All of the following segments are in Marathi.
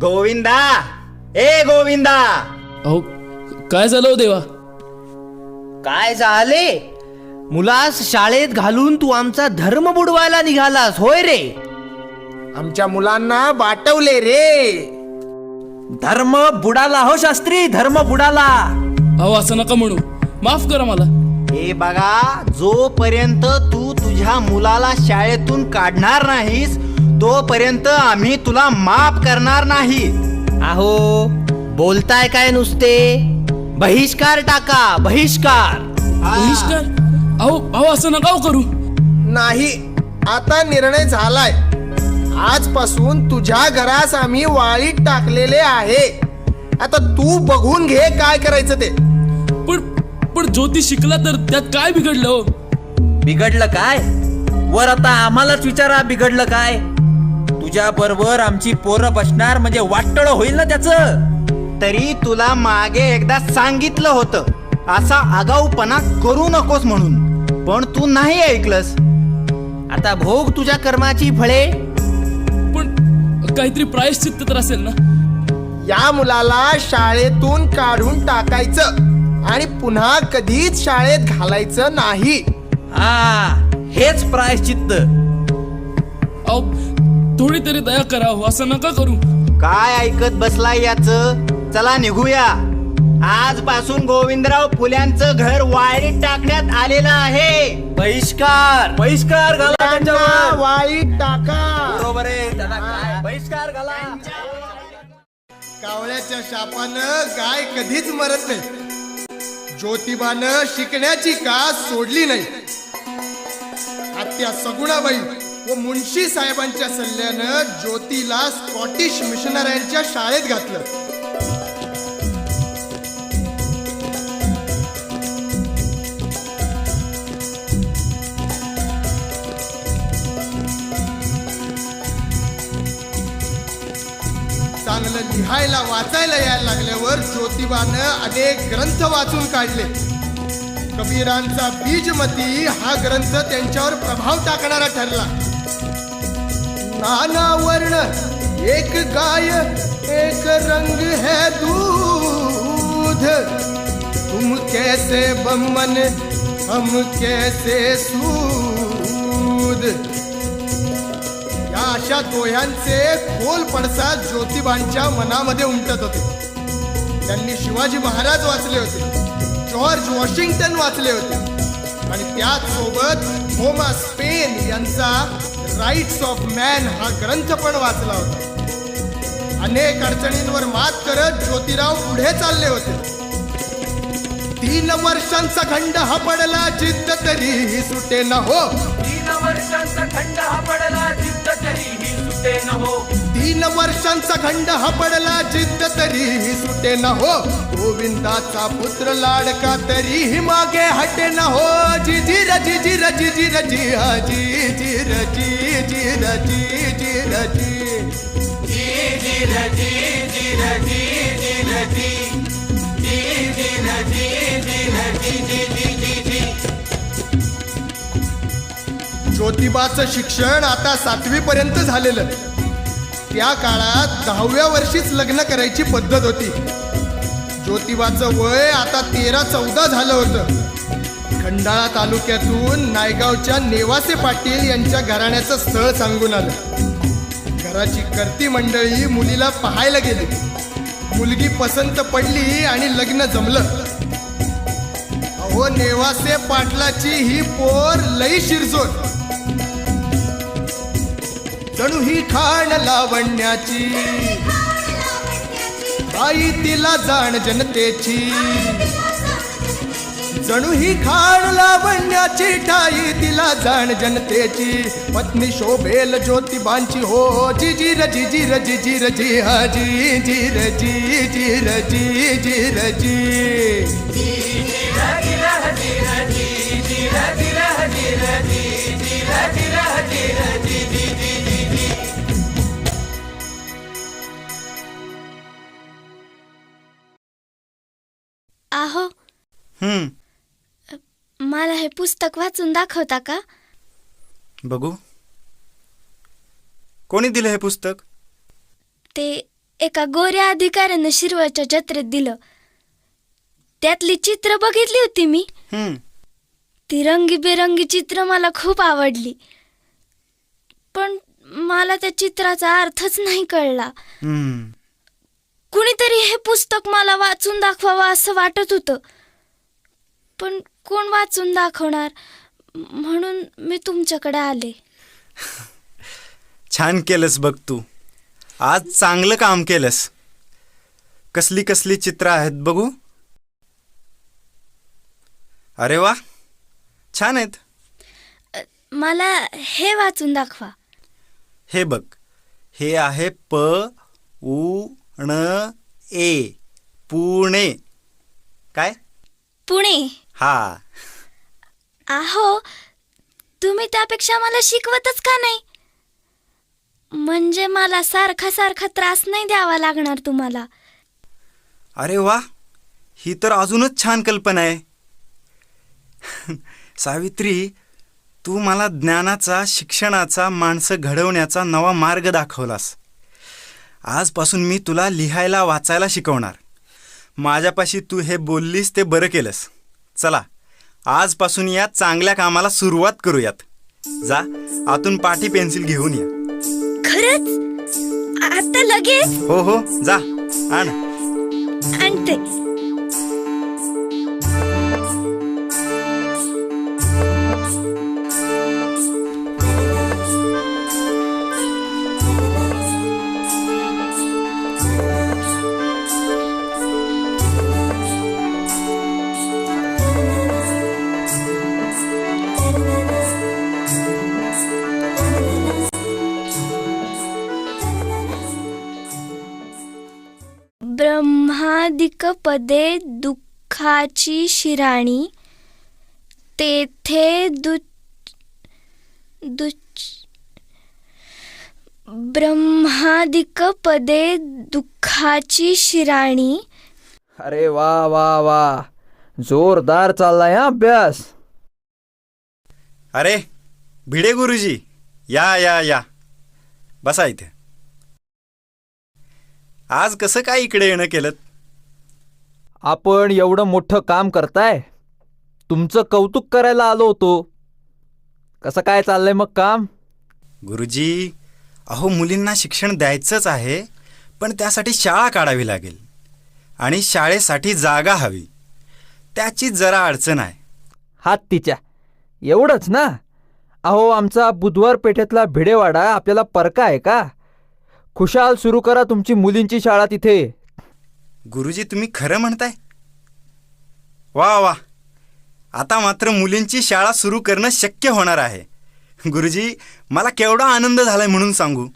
गोविंदा! ए गोविंदा! अहो काय झालं हो देवा? काय झाले? मुलास शाळेत घालून तू आमचा धर्म बुडवायला निघालास होय रे? आमच्या मुलांना बाटवले रे. धर्म बुडाला हो शास्त्री धर्म बुडाला. अहो असं नका म्हणू. माफ करा मला. हे बघा जोपर्यंत तू तुझ्या मुलाला शाळेतून काढणार नाहीस तोपर्यंत आम्ही तुला माफ करणार नाही. अहो बोलताय काय नुसते? बहिष्कार टाका बहिष्कार. बहिष्कार? अहो अहो असं नका हो करू. नाही आता निर्णय झालाय. आजपासून तुझ्या घरास आम्ही वाळीत टाकलेले आहे. आता तू बघून घे काय करायचं ते. पण पण ज्योती शिकला तर त्यात काय बिघडलं हो? बिघडलं काय? वर आता आम्हालाच विचारा बिघडलं काय? तुझ्या बरोबर आमची पोरं बसणार म्हणजे वाटळ होईल ना त्याच? तरी तुला मागे एकदा सांगितलं होतं असा आगाऊपणा करू नकोस म्हणून पण तू नाही ऐकलंस. आता भोग तुझ्या कर्माची फळे? पण काहीतरी प्रायश्चित्त तर असेल ना? या मुलाला शाळेतून काढून टाकायचं आणि पुन्हा कधीच शाळेत घालायचं नाही. हा हेच प्रायश्चित्त. अहो थोडी तरी दया करा हो असं नका करू. काय ऐकत बसलाय याच? चला निघूया. आजपासून गोविंदराव फुल्यांचं घर वाळीत टाकण्यात आलेलं आहे. बहिष्कार. बहिष्कार घाला त्यांना त्यांच्यावर. वाळीत टाका. बरोबर आहे. त्याला काय? बहिष्कार घाला. कावळ्याच्या शापानं गाय कधीच मरत नाही. ज्योतिबानं शिकण्याची का सोडली नाही? आत्या सगुणाबाई व मुन्शी साहेबांच्या सल्ल्यानं ज्योतीला स्कॉटिश मिशनऱ्यांच्या शाळेत घातलं. चांगलं लिहायला वाचायला यायला लागल्यावर ज्योतिबानं अनेक ग्रंथ वाचून काढले. कबीरांचा बीजमती हा ग्रंथ त्यांच्यावर प्रभाव टाकणारा ठरला. नाना वर्ण एक गाय एक रंग है दूध। तुम कैसे बमन हम कैसे सूद। या अशा दोह्यांचे खोल पडसाद ज्योतिबांच्या मनामध्ये उमटत होते. त्यांनी शिवाजी महाराज वाचले होते जॉर्ज वॉशिंग्टन वाचले होते. आणि त्याचसोबत थोमस पेन यांचा राईट्स ऑफ मॅन हा ग्रंथ पण वाचला होता. अनेक अडचणींवर मात करत ज्योतिराव पुढे चालले होते. तीन वर्षांचा खंड हा पडला जिद्द तरीही सुटे न हो. तीन वर्षांचा खंड हा पडला जिद्द तरीही सुटे न हो तीन वर्षांचा खंड हा पडला जिद्द तरीही सुटे न हो गोविंदाचा पुत्र लाडका तरीही मागे हटे न हो जी जी रजी जी रजी जी रजी हा जी जी रजी जी रजी जी रजी ज्योतिबाचं शिक्षण आता सातवी पर्यंत झालेलं. त्या काळात दहाव्या वर्षीच लग्न करायची पद्धत होती. ज्योतिबाचं वय आता तेरा चौदा झालं होतं. खंडाळा तालुक्यातून नायगावच्या नेवासे पाटील यांच्या घराण्याचं स्थळ सांगून आलं. घराची करती मंडळी मुलीला पाहायला गेली. मुलगी पसंत पडली आणि लग्न जमलं. अहो नेवासे पाटलाची ही पोर लई शिरजोर जणू ही खाण लावण्याची आई तिला जाण जनतेची जणू ही खाण लावण्याची ठाई तिला जाण जनतेची पत्नी शोभेल ज्योतिबांची हो जी जी रजी जी जी र जी जी र जी रजी जी रजी जी रजी जी आहो हम्म. मला हे पुस्तक वाचून दाखवता का? बघू. कोणी दिलं हे पुस्तक? ते एका गोऱ्या अधिकाऱ्यानं शिरवळच्या जत्रेत दिलं. त्यातली चित्र बघितली होती मी. हम्म. ती रंगीबेरंगी चित्र मला खूप आवडली. पण मला त्या चित्राचा अर्थच नाही कळला. हम्म. कुणीतरी हे पुस्तक मला वाचून दाखवावं असं वाटत होतं. पण कोण वाचून दाखवणार? म्हणून मी तुमच्याकडे आले. छान केलंस बघ तू. आज चांगलं काम केलंस. कसली कसली चित्र आहेत बघू? अरे वा छान आहेत. मला हे वाचून दाखवा. हे बघ हे आहे प उ ण ए पुणे. काय? पुणे. हा. आहो तुम्ही त्यापेक्षा मला शिकवतच का नाही? म्हणजे मला सारखा सारखा त्रास नाही द्यावा लागणार तुम्हाला. अरे वा ही तर अजूनच छान कल्पना आहे. सावित्री तू मला ज्ञानाचा शिक्षणाचा माणसं घडवण्याचा नवा मार्ग दाखवलास. आजपासून मी तुला लिहायला वाचायला शिकवणार. माझ्यापाशी तू हे बोललीस ते बरं केलंस. चला आजपासून या चांगल्या कामाला सुरुवात करूयात. जा आतून पाटी पेन्सिल घेऊन या. खरंच? आता लगेच? हो हो जा आण. आणते. ब्रह्मादिक पदे दुःखाची शिराणी तेथे दु दुच ब्रह्मादिक पदे दुःखाची शिराणी. अरे वा वा वा. जोरदार चाललाय हा अभ्यास. अरे भिडे गुरुजी. या या या. बसा इथे. आज कसं काय इकडे येणं केलं आपण एवढं मोठं काम करताय? तुमचं कौतुक करायला आलो होतो. कसं काय चाललंय मग काम? गुरुजी अहो मुलींना शिक्षण द्यायचंच आहे पण त्यासाठी शाळा काढावी लागेल आणि शाळेसाठी जागा हवी. त्याची जरा अडचण आहे. हात तिच्या. एवढंच ना? अहो आमचा बुधवार पेठेतला भिडेवाडा आपल्याला परका आहे का? खुशाल सुरू करा तुमची मुलींची शाळा तिथे. गुरुजी तुम्ही खरं म्हणताय? वा वा. आता मात्र मुलींची शाळा सुरू करणं शक्य होणार आहे. गुरुजी मला केवढा आनंद झालाय म्हणून सांगू.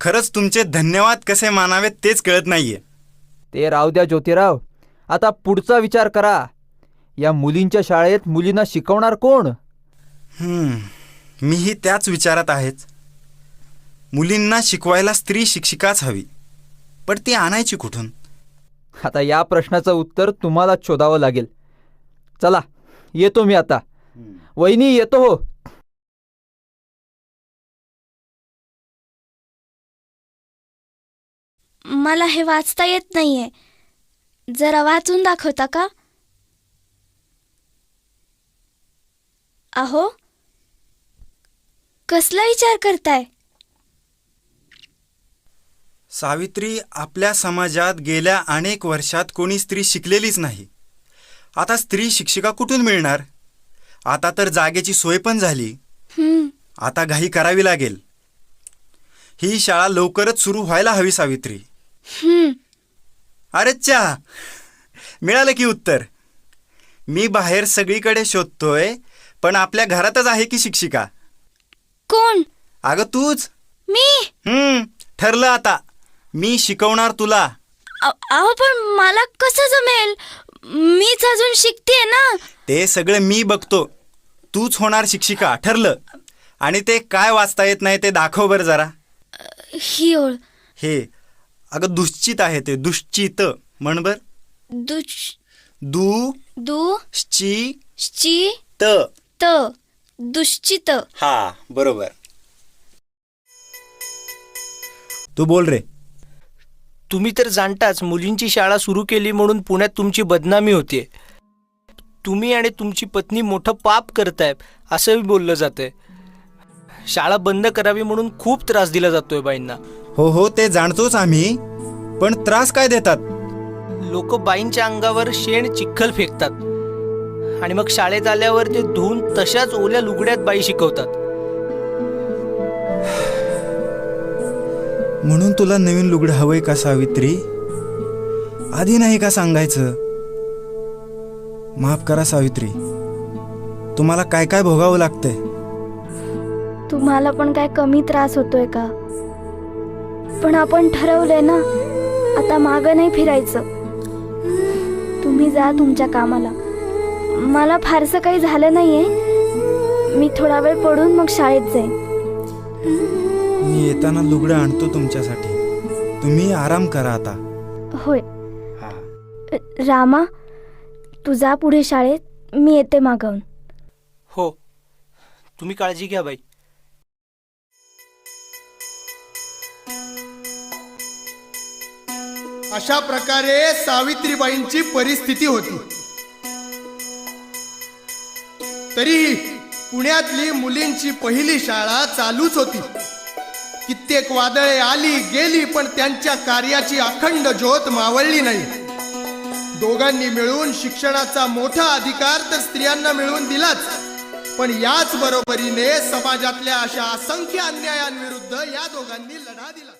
खरंच तुमचे धन्यवाद कसे मानावेत तेच कळत नाहीये. ते राहू द्या ज्योतिराव. आता पुढचा विचार करा. या मुलींच्या शाळेत मुलींना शिकवणार कोण? हम्म, मीही त्याच विचारात आहेच मुलींना शिकवायला स्त्री शिक्षिकाच हवी पण ती आणायची कुठून? आता या प्रश्नाचं उत्तर तुम्हालाच शोधावं लागेल. चला येतो मी आता. वहिनी येतो हो. मला हे वाचता येत नाहीये. जरा वाचून दाखवता का? अहो कसला विचार करताय? सावित्री आपल्या समाजात गेल्या अनेक वर्षात कोणी स्त्री शिकलेलीच नाही. आता स्त्री शिक्षिका कुठून मिळणार? आता तर जागेची सोय पण झाली. आता घाई करावी लागेल. ही शाळा लवकरच सुरू व्हायला हवी सावित्री. अरे चा मिळालं की उत्तर. मी बाहेर सगळीकडे शोधतोय पण आपल्या घरातच आहे की शिक्षिका? कोण? अगं तूच? मी? हम्म. ठरलं आता. मी शिकवणार तुला. अ- अहो पण मला कसं जमेल? मीच अजून शिकते ना? ते सगळं मी बघतो. तूच होणार शिक्षिका ठरलं. आणि ते काय वाचता येत नाही ते दाखव बरं जरा. ही ओळ. हे अगं दुश्चित आहे ते दुश्चित. म्हण बर. दुच दु ची त. दुश्चित. हा बरोबर. तू बोल रे. तुम्ही तर जाणताच मुलींची शाळा सुरू केली म्हणून पुण्यात तुमची बदनामी होतीये तुम्ही आणि तुमची पत्नी मोठं पाप करताय असंही बोललं जातंय. शाळा बंद करावी म्हणून खूप त्रास दिला जातोय बाईंना. हो हो ते जाणतोच आम्ही. पण त्रास काय देतात? लोक बाईंच्या अंगावर शेण चिखल फेकतात. आणि मग शाळेत आल्यावर ते धुवून तशाच ओल्या लुगड्यात बाई शिकवतात. म्हणून तुला नवीन लुगडं हवंय का सावित्री? आधी नाही का सांगायचं? माफ करा सावित्री. तुम्हाला काय काय भोगावं लागतंय? तुम्हाला पण काय कमी त्रास होतोय का? पण आपण ठरवलंय ना आता मागं नाही फिरायचं. तुम्ही जा तुमच्या कामाला. मला फारसं काही झालं नाहीये. मी थोडा वेळ पडून मग शाळेत जाईन. मी येताना लुगडं आणतो तुमच्यासाठी. तुम्ही आराम करा आता. होय. हा. रामा तू जा पुढे शाळेत मी येते मागवून. हो. तुम्ही काळजी घ्या बाई. अशा प्रकारे सावित्रीबाईंची परिस्थिती होती. तरीही पुण्यातली मुलींची पहिली शाळा चालूच होती. कित्येक वादळे आली गेली पण त्यांच्या कार्याची अखंड ज्योत मावळली नाही. दोघांनी मिळून शिक्षणाचा मोठा अधिकार तर स्त्रियांना मिळवून दिलाच. पण याच बरोबरीने समाजातल्या अशा असंख्य अन्यायांविरुद्ध या दोघांनी लढा दिला.